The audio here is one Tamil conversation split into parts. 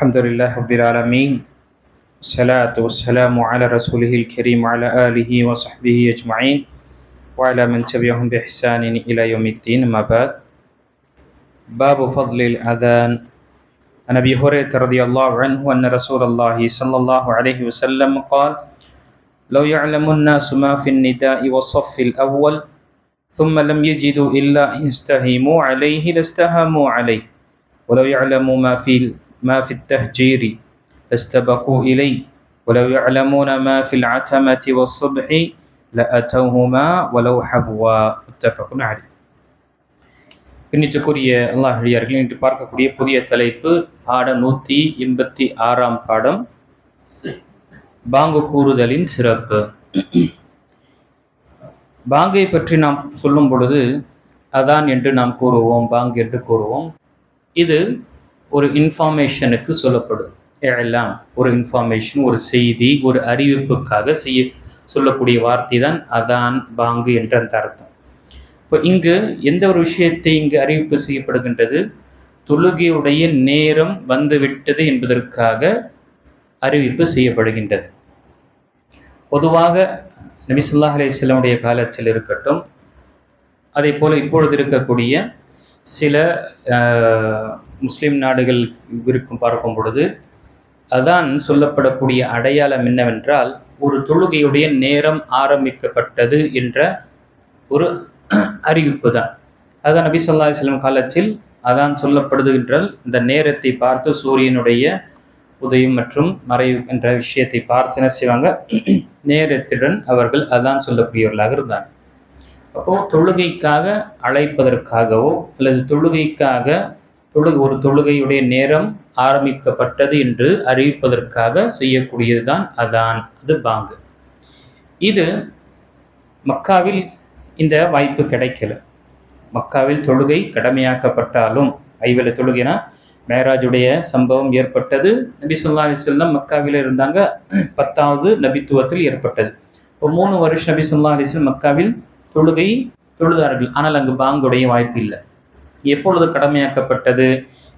الحمد لله رب العالمين الصلاة والسلام على رسوله الكريم وعلى آله وصحبه أجمعين وعلى من تبعهم بإحسان إلى يوم الدين ما بعد باب فضل الأذان عن أبي هريرة رضي الله عنه أن رسول الله صلى الله عليه وسلم قال لو يعلم الناس ما في النداء والصف الأول ثم لم يجدوا إلا أن يستهيموا عليه لاستهاموا عليه ولو يعلموا ما في ما في التهجير لاستبقوا إليه ولو يعلمون ما في العتمة والصبح لأتوهما ولو حبوا متفق عليه இன்னிட்டுக்குரிய அல்லாஹ் அடியார்கள் இன்று பார்க்கக்கூடிய புதிய தலைப்பு பாடம் நூற்றி எண்பத்தி ஆறாம் பாடம் பாங்கு கூறுதலின் சிறப்பு பாங்கை பற்றி நாம் சொல்லும் பொழுது அதான் என்று நாம் கூறுவோம் பாங் என்று கூறுவோம் இது ஒரு இன்ஃபார்மேஷனுக்கு சொல்லப்படும். எல்லாம் ஒரு இன்ஃபார்மேஷன் ஒரு செய்தி ஒரு அறிவிப்புக்காக செய்ய சொல்லக்கூடிய வார்த்தை தான் அதான் பாங்கு என்ற அந்த அர்த்தம். இப்போ இங்கு எந்த ஒரு விஷயத்தை இங்கு அறிவிப்பு செய்யப்படுகின்றது? தொழுகையுடைய நேரம் வந்துவிட்டது என்பதற்காக அறிவிப்பு செய்யப்படுகின்றது. பொதுவாக நபிசுல்லா அலிஸ்லமுடைய காலத்தில் இருக்கட்டும் அதே போல் இப்பொழுது இருக்கக்கூடிய சில முஸ்லீம் நாடுகள் இருக்கும் பார்க்கும் பொழுது அதான் சொல்லப்படக்கூடிய அடையாளம் என்னவென்றால் ஒரு தொழுகையுடைய நேரம் ஆரம்பிக்கப்பட்டது என்ற ஒரு அறிவிப்பு தான் அதான் நபி சொல்லா அலிஸ்லம் காலத்தில் அதான் சொல்லப்படுது என்றால் இந்த நேரத்தை பார்த்து சூரியனுடைய உதயம் மற்றும் மறைவு என்ற விஷயத்தை பார்த்து என்ன செய்வாங்க? நேரத்துடன் அவர்கள் அதான் சொல்லக்கூடியவர்களாக இருந்தாங்க. அப்போது தொழுகைக்காக அழைப்பதற்காகவோ அல்லது தொழுகைக்காக தொழு ஒரு தொழுகையுடைய நேரம் ஆரம்பிக்கப்பட்டது என்று அறிவிப்பதற்காக செய்யக்கூடியது தான் அதான் அது பாங்கு. இது மக்காவில் இந்த வாய்ப்பு கிடைக்கல. மக்காவில் தொழுகை கடமையாக்கப்பட்டாலும் ஐவல தொழுகைனா மேராஜுடைய சம்பவம் ஏற்பட்டது. நபி சொல்லா அலிஸ்லாம் மக்காவில் இருந்தாங்க. பத்தாவது நபித்துவத்தில் ஏற்பட்டது. இப்போ மூணு வருஷம் நபி சொல்லா அலிஸ்லாம் மக்காவில் தொழுகை தொழுதார்கள். ஆனால் அங்கு பாங்குடைய வாய்ப்பு இல்லை. எப்பொழுது கடமையாக்கப்பட்டது?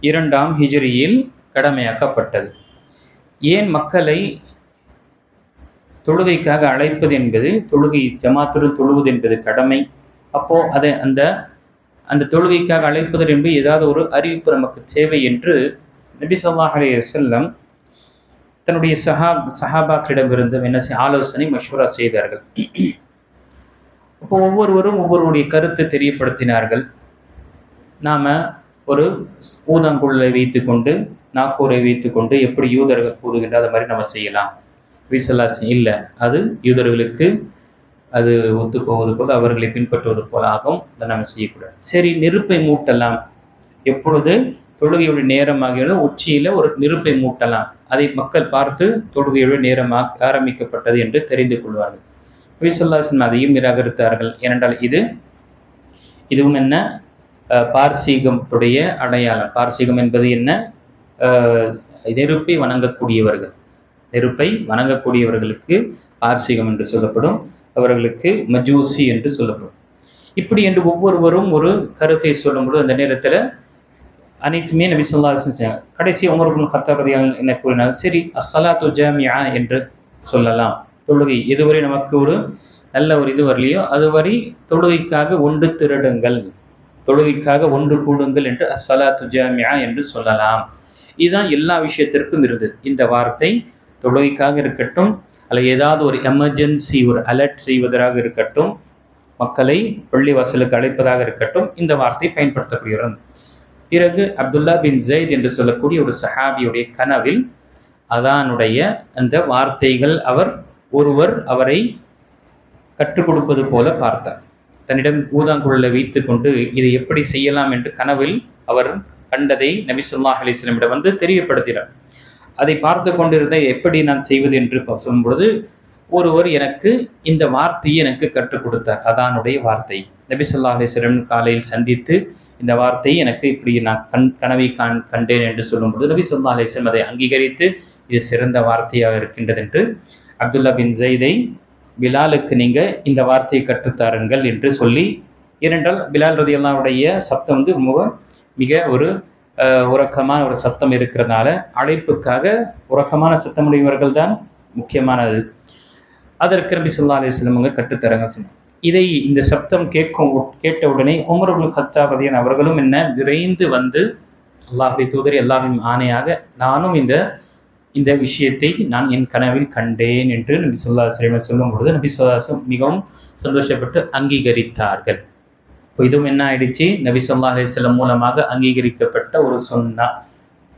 இரண்டாம் ஹிஜ்ரியில் கடமையாக்கப்பட்டது. ஏன் மக்களை தொழுகைக்காக அழைப்பது என்பது தொழுகை ஜமாத்துடன் தொழுவது என்பது கடமை? அப்போ அதை அந்த அந்த தொழுகைக்காக அழைப்பது என்பது ஏதாவது ஒரு அறிவிப்பு நமக்கு தேவை என்று நபி சொல்லாஹ் அலி செல்லம் தன்னுடைய சஹா சஹாபாக்களிடமிருந்து என்ன செய்ய ஆலோசனை மஷூரா செய்தார்கள். அப்போ ஒவ்வொருவரும் ஒவ்வொருவருடைய கருத்தை தெரியப்படுத்தினார்கள். நாம் ஒரு ஊதங்குள்ளை வைத்து கொண்டு நாக்கூரை வைத்து கொண்டு எப்படி யூதர்கள் கூறுகின்ற அதை மாதிரி நம்ம செய்யலாம். விசலாசி இல்லை. அது யூதர்களுக்கு அது ஒத்து போவது போல் அவர்களை பின்பற்றுவது போல ஆகும். அதை நம்ம செய்யக்கூடாது. சரி நெருப்பை மூட்டலாம். எப்பொழுது? தொழுகையுடைய நேரமாகிறது உச்சியில் ஒரு நெருப்பை மூட்டலாம். அதை மக்கள் பார்த்து தொழுகையுடைய நேரமாக ஆரம்பிக்கப்பட்டது என்று தெரிந்து கொள்வார்கள். விசல்லாசன் அதையும் நிராகரித்தார்கள். ஏனென்றால் இது இதுவும் என்ன? பார்சீகத்துடைய அடையாளம். பார்சீகம் என்பது என்ன? நெருப்பை வணங்கக்கூடியவர்கள். நெருப்பை வணங்கக்கூடியவர்களுக்கு பார்சீகம் என்று சொல்லப்படும். அவர்களுக்கு மஜூசி என்று சொல்லப்படும். இப்படி என்று ஒவ்வொருவரும் ஒரு கருத்தை சொல்லும்போது அந்த நேரத்தில் அனைத்துமே நபி சொல்லா செய்யாங்க கடைசி உமர்புல் ஹத்தாபதியால் என்ன கூறினால் சரி அஸ்ஸலாத்து ஜாமியா என்று சொல்லலாம். தொழுகை இதுவரை நமக்கு ஒரு நல்ல ஒரு இது வரலையோ அதுவரை தொழுகைக்காக ஒன்று திருடுங்கள். தொழுகைக்காக ஒன்று கூடுங்கள் என்று அசலா துஜாமியா என்று சொல்லலாம். இதுதான் எல்லா விஷயத்திற்கும் இருந்தது இந்த வார்த்தை தொழுகைக்காக இருக்கட்டும் அல்ல ஏதாவது ஒரு எமர்ஜென்சி ஒரு அலர்ட் செய்வதாக இருக்கட்டும் மக்களை பள்ளிவாசலுக்கு அழைப்பதாக இருக்கட்டும் இந்த வார்த்தை பயன்படுத்தப்படுகிறது பிறகு அப்துல்லா பின் ஜெயித் என்று சொல்லக்கூடிய ஒரு சஹாபியுடைய கனவில் அதானுடைய அந்த வார்த்தைகள் அவர் ஒருவர் அவரை கற்றுக் கொடுப்பது போல பார்த்தார். தன்னிடம் ஊதாங்குழலை வைத்து கொண்டு இதை எப்படி செய்யலாம் என்று கனவில் அவர் கண்டதை நபி சொல்லாஹ் அலிஸ்லமிடம் வந்து தெரியப்படுத்தினார். அதை பார்த்து கொண்டிருந்த எப்படி நான் செய்வது என்று சொல்லும் பொழுது ஒருவர் எனக்கு இந்த வார்த்தையை எனக்கு கற்றுக் கொடுத்தார். அதானுடைய வார்த்தை. நபி சொல்லா அலிஸ்லம் காலையில் சந்தித்து இந்த வார்த்தையை எனக்கு இப்படி நான் கண் கனவை காண் கண்டேன் என்று சொல்லும்போது நபி சொல்லா அலிஸ்லம் அதை அங்கீகரித்து இது சிறந்த வார்த்தையாக இருக்கின்றது என்று அப்துல்லா பின் ஜெய்தை பிலாலுக்கு நீங்கள் இந்த வார்த்தையை கற்றுத்தாருங்கள் என்று சொல்லி ஏனென்றால் பிலால் ரதியல்லாவுடைய சப்தம் வந்து மிக மிக ஒரு உறக்கமான ஒரு சத்தம் இருக்கிறதுனால அழைப்புக்காக உறக்கமான சத்தமுடையவர்கள் தான் முக்கியமானது. அதற்கு நபி சொல்லா அலி அவங்க கற்றுத்தரங்க சொன்னாங்க. இதை இந்த சப்தம் கேட்கும் கேட்ட உடனே உமருல் ஹத்தாபதியன் அவர்களும் என்ன விரைந்து வந்து அல்லாஹுடைய தூதரி அல்லாஹின் ஆணையாக நானும் இந்த இந்த விஷயத்தை நான் என் கனவில் கண்டேன் என்று நபி சொல்லா சொல்லும் பொழுது நபி சொல்லாசம் மிகவும் சந்தோஷப்பட்டு அங்கீகரித்தார்கள். இப்போ இதுவும் என்ன ஆயிடுச்சு? நபி சொல்லா அலிஸ்லம் மூலமாக அங்கீகரிக்கப்பட்ட ஒரு சொன்னா.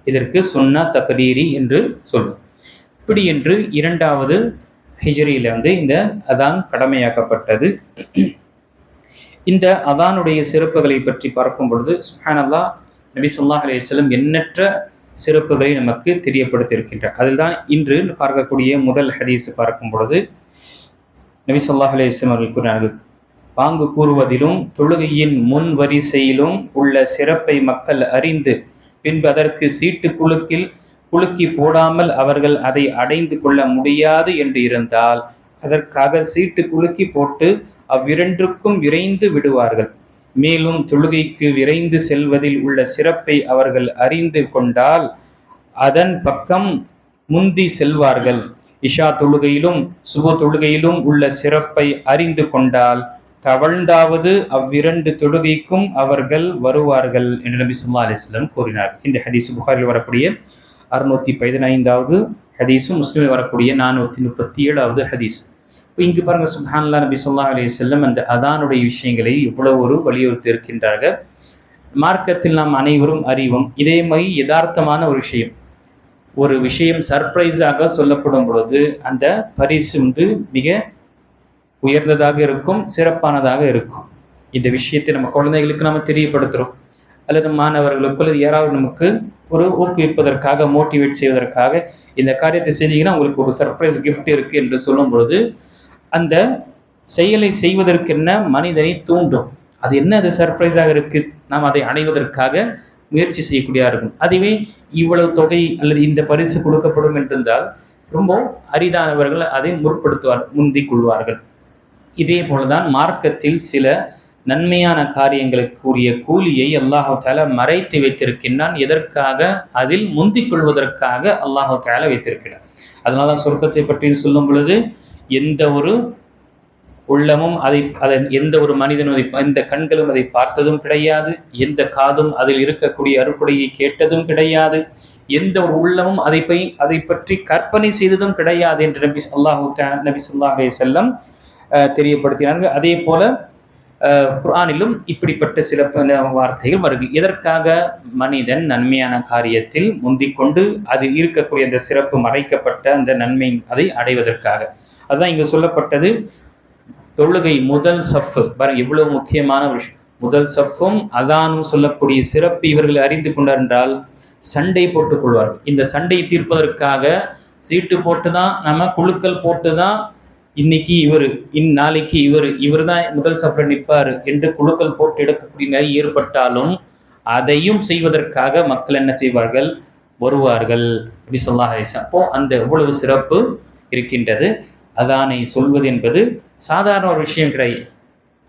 இதற்கு சொன்னா தகரீரி என்று சொல்லும் இப்படி என்று இரண்டாவது ஹிஜரியில் வந்து இந்த அதான் கடமையாக்கப்பட்டது. இந்த அதானுடைய சிறப்புகளை பற்றி பார்க்கும் பொழுது சுஹானல்லா நபி சொல்லாஹ் அலையம் எண்ணற்ற சிறப்புகளை நமக்கு தெரியப்படுத்தியிருக்கின்றார் அதில் தான் இன்று பார்க்கக்கூடிய முதல் ஹதீஸ் பார்க்கும் பொழுது நபி சொல்லாஹ் அலிஸ்லாம் அவர்கள் கூறினார்கள் பாங்கு கூறுவதிலும் தொழுகையின் முன் வரிசையிலும் உள்ள சிறப்பை மக்கள் அறிந்து பின்பு அதற்கு சீட்டு குலுக்கில் குலுக்கி போடாமல் அவர்கள் அதை அடைந்து கொள்ள முடியாது என்று இருந்தால் அதற்காக சீட்டு குலுக்கி போட்டு அவ்விரண்டுக்கும் விரைந்து விடுவார்கள். மேலும் தொழுகைக்கு விரைந்து செல்வதில் உள்ள சிறப்பை அவர்கள் அறிந்து கொண்டால் அதன் பக்கம் முந்தி செல்வார்கள். இஷா தொழுகையிலும் சுப தொழுகையிலும் உள்ள சிறப்பை அறிந்து கொண்டால் தவழ்ந்தாவது அவ்விரண்டு தொழுகைக்கும் அவர்கள் வருவார்கள் என்று நபி சுல்லா அலிஸ்லம் கூறினார். இந்த ஹதீஸ் புகாரில் வரக்கூடிய அறுநூத்தி பதினைந்தாவது ஹதீஸும் முஸ்லீமில் வரக்கூடிய நானூற்றி முப்பத்தி ஏழாவது ஹதீஸ். இங்கு பாருங்க சுஹான்லா நபி சொல்லா அலி செல்லம் அந்த அதானுடைய விஷயங்களை இவ்வளவு ஒரு வலியுறுத்தி இருக்கின்றார்கள் மார்க்கத்தில் நாம் அனைவரும் அறிவோம் இதே மாதிரி யதார்த்தமான ஒரு விஷயம். ஒரு விஷயம் சர்ப்ரைஸாக சொல்லப்படும் பொழுது அந்த பரிசு வந்து மிக உயர்ந்ததாக இருக்கும் சிறப்பானதாக இருக்கும். இந்த விஷயத்தை நம்ம குழந்தைகளுக்கு நம்ம தெரியப்படுத்துகிறோம் அல்லது மாணவர்களுக்கு அல்லது யாராவது நமக்கு ஒரு ஊக்குவிப்பதற்காக மோட்டிவேட் செய்வதற்காக இந்த காரியத்தை செய்தீங்கன்னா உங்களுக்கு ஒரு சர்ப்ரைஸ் கிஃப்ட் இருக்குது என்று சொல்லும் பொழுது அந்த செயலை செய்வதற்கென்ன மனிதனை தூண்டும். அது என்ன அது சர்ப்ரைஸாக இருக்கு? நாம் அதை அடைவதற்காக முயற்சி செய்யக்கூடியா இருக்கும் அதுவே இவ்வளவு தொகை அல்லது இந்த பரிசு கொடுக்கப்படும் என்றிருந்தால் ரொம்ப அரிதானவர்கள் அதை முற்படுத்துவார் முந்திக் கொள்வார்கள். இதே போலதான் மார்க்கத்தில் சில நன்மையான காரியங்களுக்குரிய கூலியை அல்லாஹு மறைத்து வைத்திருக்கின்றான். எதற்காக? அதில் முந்திக் கொள்வதற்காக அல்லாஹு தாலா வைத்திருக்கிறார். அதனால தான் சொர்க்கத்தை பற்றி சொல்லும் பொழுது எந்த ஒரு உள்ளமும் அதை அதை எந்த ஒரு மனிதனும் அதை எந்த கண்களும் அதை பார்த்ததும் கிடையாது. எந்த காதும் அதில் இருக்கக்கூடிய அறுக்குடையை கேட்டதும் கிடையாது. எந்த ஒரு உள்ளமும் அதை போய் அதை பற்றி கற்பனை செய்ததும் கிடையாது என்று நபி அல்லாஹூ நபி சொல்லாஹே செல்லம் தெரியப்படுத்தினார்கள். அதே போல குர்ஆனிலும் இப்படிப்பட்ட சில வார்த்தைகள் வருது எதற்காக மனிதன் நன்மையான காரியத்தில் முந்திக்கொண்டு அது இருக்கக்கூடிய அந்த சிறப்பு மறைக்கப்பட்ட அந்த நன்மை அதை அடைவதற்காக. அதுதான் இங்கு சொல்லப்பட்டது. தொழுகை முதல் சஃப்பு. பாருங்க எவ்வளவு முக்கியமான விஷயம். முதல் சஃப்பும் அதானும் சொல்லக்கூடிய சிறப்பு இவர்கள் அறிந்து கொண்டார் என்றால் சண்டை போட்டுக் கொள்வார்கள். இந்த சண்டையை தீர்ப்பதற்காக சீட்டு போட்டு தான் நம்ம குழுக்கள் போட்டு தான் இன்னைக்கு இவர் இன் நாளைக்கு இவர் இவர் தான் முதல் சஃபர் நிற்பார் என்று குழுக்கள் போட்டு எடுக்கக்கூடிய நிலை ஏற்பட்டாலும் அதையும் செய்வதற்காக மக்கள் என்ன செய்வார்கள்? வருவார்கள். அப்படி சொல்லாஹ் அப்போ அந்த எவ்வளவு சிறப்பு இருக்கின்றது? அதானை சொல்வது என்பது சாதாரண ஒரு விஷயம் கிடையாது.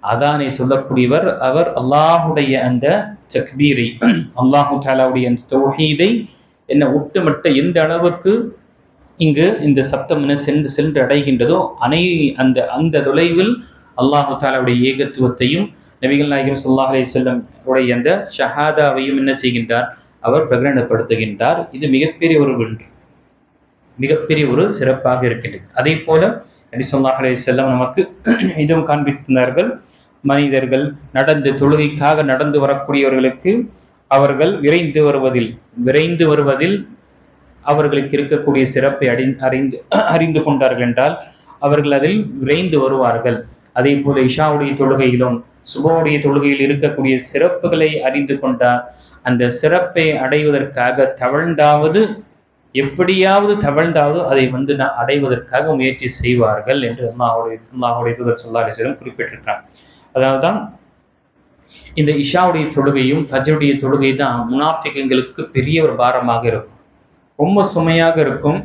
அதானை சொல்லக்கூடியவர் அவர் அல்லாஹுடைய அந்த சக்பீரை அல்லாஹு தாலாவுடைய அந்த தொகைதை என்ன ஒட்டுமொட்ட எந்த அளவுக்கு இங்கு இந்த சப்தம் என்ன சென்று சென்று அடைகின்றதோ அனை அந்த அந்த தொலைவில் அல்லாஹு தாலாவுடைய ஏகத்துவத்தையும் நபிகள் நாயகம் சொல்லாஹ் அலி செல்லம் உடைய அந்த ஷஹாதாவையும் என்ன செய்கின்றார்? அவர் பிரகடனப்படுத்துகின்றார். இது மிகப்பெரிய ஒரு வென்று மிகப்பெரிய ஒரு சிறப்பாக இருக்கின்றது. அதே போல நபி சொல்லாஹ் அலி செல்லம் நமக்கு இதுவும் காண்பித்தார்கள் மனிதர்கள் நடந்து தொழுகைக்காக நடந்து வரக்கூடியவர்களுக்கு அவர்கள் விரைந்து வருவதில் விரைந்து வருவதில் அவர்களுக்கு இருக்கக்கூடிய சிறப்பை அறி அறிந்து அறிந்து கொண்டார்கள் என்றால் அவர்கள் அதில் விரைந்து வருவார்கள். அதே போல இஷாவுடைய தொழுகையிலும் சுபவுடைய தொழுகையில் இருக்கக்கூடிய சிறப்புகளை அறிந்து கொண்டார் அந்த சிறப்பை அடைவதற்காக தவழ்ந்தாவது எப்படியாவது தவழ்ந்தாவது அதை வந்து நான் அடைவதற்காக முயற்சி செய்வார்கள் என்று அம்மாவுடைய அம்மாவுடைய தூதர் சொல்லா குறிப்பிட்டிருக்கிறார். அதாவது தான் இந்த இஷாவுடைய தொழுகையும் ஃபஜருடைய தொழுகை தான் முனாஃபிகங்களுக்கு பெரிய ஒரு பாரமாக இருக்கும். ரொம்ப சுமையாக இருக்கும்.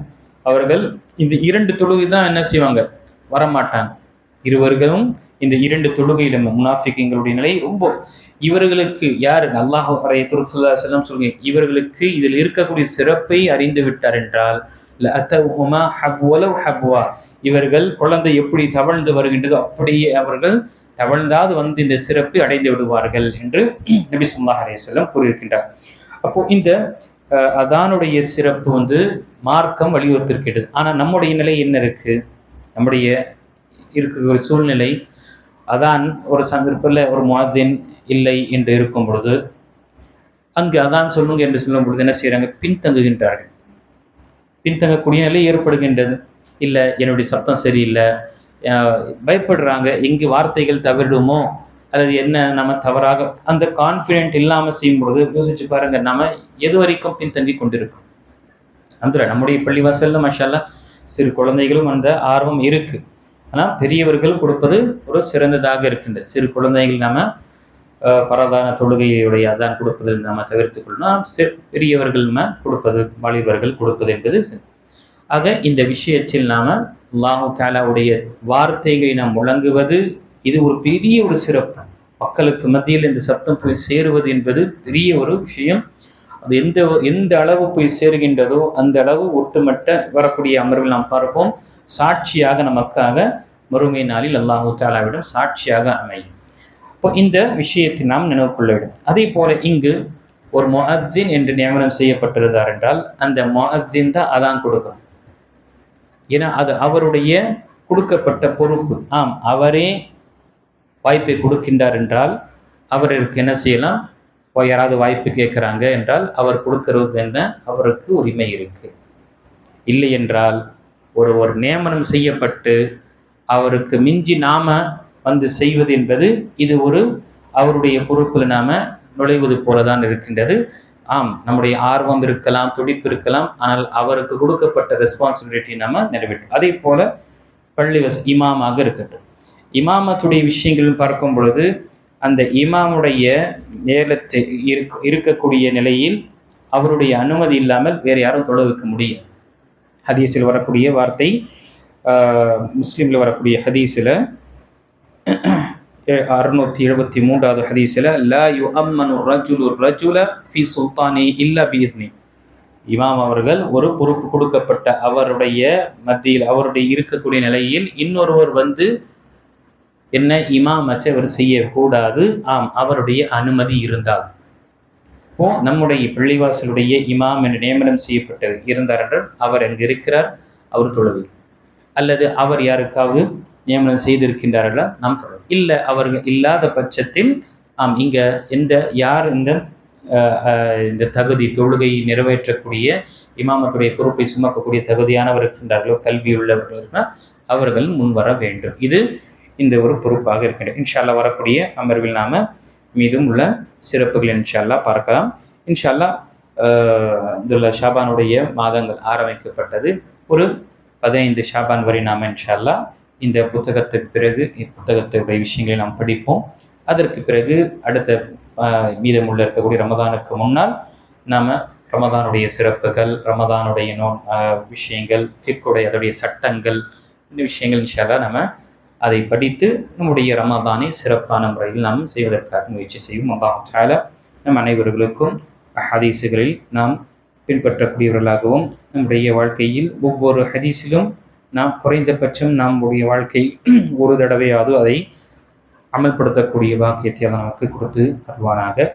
அவர்கள் இந்த இரண்டு தொழுகை தான் என்ன செய்வாங்க? வரமாட்டாங்க. இருவர்களும் இந்த இரண்டு தொழுகையிலும் முனாஃபிக்குங்களுடைய நிலை ரொம்ப இவர்களுக்கு யார்? அல்லாஹ் துருசுல்லா செல்லம் சொல்லுங்க இவர்களுக்கு இதில் இருக்கக்கூடிய சிறப்பை அறிந்து விட்டார் என்றால் லஅத்தவுஹுமா இவர்கள் குழந்தை எப்படி தவழ்ந்து வருகின்றதோ அப்படியே அவர்கள் தவழ்ந்தாது வந்து இந்த சிறப்பை அடைந்து விடுவார்கள் என்று நபி ஸல்லல்லாஹு அலையம் கூறியிருக்கின்றார். அப்போ இந்த அதானுடைய சிறப்பு வந்து மார்க்கம் வலியுறுத்திருக்கிறது ஆனால் நம்முடைய நிலை என்ன இருக்குது நம்முடைய இருக்கிற ஒரு சூழ்நிலை அதான் ஒரு சந்தர்ப்பில் ஒரு மாதின் இல்லை என்று இருக்கும் பொழுது அங்கு அதான் சொல்லுங்க என்று சொல்லும் பொழுது என்ன செய்கிறாங்க பின்தங்குகின்றார்கள். பின்தங்கக்கூடிய நிலை ஏற்படுகின்றது. இல்லை என்னுடைய சத்தம் சரியில்லை பயப்படுறாங்க எங்கு வார்த்தைகள் தவறிடுமோ? அல்லது என்ன நம்ம தவறாக அந்த கான்ஃபிடென்ட் இல்லாமல் செய்யும்போது யோசிச்சு பாருங்க நம்ம எது வரைக்கும் பின்தங்கி கொண்டிருக்கோம்? அந்த நம்முடைய பள்ளிவாசல்ல மஷாலா சிறு குழந்தைகளும் அந்த ஆர்வம் இருக்கு. ஆனால் பெரியவர்கள் கொடுப்பது ஒரு சிறந்ததாக இருக்கின்றது. சிறு குழந்தைகள் நாம பரதான தொழுகையுடைய அதான் கொடுப்பது நாம தவிர்த்து கொள்ளணும். பெரியவர்கள் நம்ம கொடுப்பது வாலிபர்கள் கொடுப்பது என்பது ஆக இந்த விஷயத்தில் நாம அல்லாஹு தாலாவுடைய வார்த்தைகளை நாம் முழங்குவது இது ஒரு பெரிய ஒரு சிறப்பு. மக்களுக்கு மத்தியில் இந்த சத்தம் போய் சேருவது என்பது பெரிய ஒரு விஷயம். அது எந்த எந்த அளவு போய் சேருகின்றதோ அந்த அளவு ஒட்டுமட்ட வரக்கூடிய அமர்வில் நாம் பார்ப்போம். சாட்சியாக நமக்காக மறுமை நாளில் அல்லாஹு தாலாவிடம் சாட்சியாக அமையும். இப்போ இந்த விஷயத்தை நாம் நினைவு கொள்ள வேண்டும். அதே போல இங்கு ஒரு மொஹத்தின் என்று நியமனம் செய்யப்பட்டிருந்தார் என்றால் அந்த மொஹத்தின் தான் அதான் கொடுக்கும். ஏன்னா அது அவருடைய கொடுக்கப்பட்ட பொறுப்பு. ஆம் அவரே வாய்ப்பை கொடுக்கின்றார் என்றால் அவருக்கு என்ன செய்யலாம்? யாராவது வாய்ப்பு கேட்குறாங்க என்றால் அவர் கொடுக்கறது என்ன? அவருக்கு உரிமை இருக்கு. இல்லை என்றால் ஒரு ஒரு நியமனம் செய்யப்பட்டு அவருக்கு மிஞ்சி நாம வந்து செய்வது என்பது இது ஒரு அவருடைய பொறுப்பில் நாம நுழைவது போல தான் இருக்கின்றது. ஆம் நம்முடைய ஆர்வம் இருக்கலாம் துடிப்பு இருக்கலாம் ஆனால் அவருக்கு கொடுக்கப்பட்ட ரெஸ்பான்சிபிலிட்டி நம்ம நிறைவேற்றும் அதே போல பள்ளி வச இமாமாக இருக்கட்டும். இமாமத்துடைய விஷயங்கள் பார்க்கும் பொழுது அந்த இமாமுடைய நேரத்தை இருக்க இருக்கக்கூடிய நிலையில் அவருடைய அனுமதி இல்லாமல் வேறு யாரும் தொழ வைக்க முடியாது ஹதீஸில் வரக்கூடிய வார்த்தை முஸ்லிம்ல வரக்கூடிய ஹதீஸில் அறுநூத்தி எழுபத்தி மூன்றாவது ஹதீஸில் லா யு அம்மனு ரஜுலு ரஜுல ஃபி சுல்தானி இல்லா பீத்னி இமாம் அவர்கள் ஒரு பொறுப்பு கொடுக்கப்பட்ட அவருடைய மத்தியில் அவருடைய இருக்கக்கூடிய நிலையில் இன்னொருவர் வந்து என்ன இமாம் அவர் செய்யக்கூடாது? ஆம் அவருடைய அனுமதி இருந்தால். இப்போ நம்முடைய பள்ளிவாசலுடைய இமாம் என்று நியமனம் செய்யப்பட்டு இருந்தார் என்றால் அவர் அங்கு இருக்கிறார் அவர் தொழுவில் அல்லது அவர் யாருக்காவது நியமனம் செய்திருக்கின்றார்களா நாம் தொழுவோம் இல்லை அவர்கள் இல்லாத பட்சத்தில் ஆம் இங்க எந்த யார் இந்த அஹ், இந்த தகுதி தொழுகையை நிறைவேற்றக்கூடிய இமாமத்துடைய பொறுப்பை சுமக்கக்கூடிய தகுதியானவர் இருக்கின்றார்களோ கல்வி உள்ளவர்கள் அவர்கள் முன்வர வேண்டும். இது இந்த ஒரு பொறுப்பாக இருக்கின்றது இன்ஷால்லா வரக்கூடிய அமர்வில் நாம மீதும் உள்ள சிறப்புகள் இன்ஷால்லா பார்க்கலாம். இன்ஷால்லா ஆஹ், இதுல ஷாபானுடைய மாதங்கள் ஆரம்பிக்கப்பட்டது. ஒரு பதினைந்து ஷாபான் வரை நாம் இன்ஷால்லா இந்த புத்தகத்துக்கு பிறகு இப்புத்தகத்துடைய விஷயங்களை நாம் படிப்போம். அதற்கு பிறகு அடுத்த மீதமுள்ள இருக்கக்கூடிய ரமதானுக்கு முன்னால் நாம் ரமதானுடைய சிறப்புகள் ரமதானுடைய நோ விஷயங்கள் ஃபிக்குடைய அதோடைய சட்டங்கள் இந்த விஷயங்கள் இன்ஷால்லா நம்ம அதை படித்து நம்முடைய ரமதானை சிறப்பான முறையில் நாம் செய்வதற்காக முயற்சி செய்வோம். அல்லாஹ் நம் அனைவர்களுக்கும் ஹதீஸுகளில் நாம் பின்பற்றக்கூடியவர்களாகவும் நம்முடைய வாழ்க்கையில் ஒவ்வொரு ஹதீஸிலும் நாம் குறைந்தபட்சம் நம்முடைய வாழ்க்கை ஒரு தடவையாவது அதை அமல்படுத்தக்கூடிய பாக்கியத்தை நமக்கு கொடுத்து அருவானாக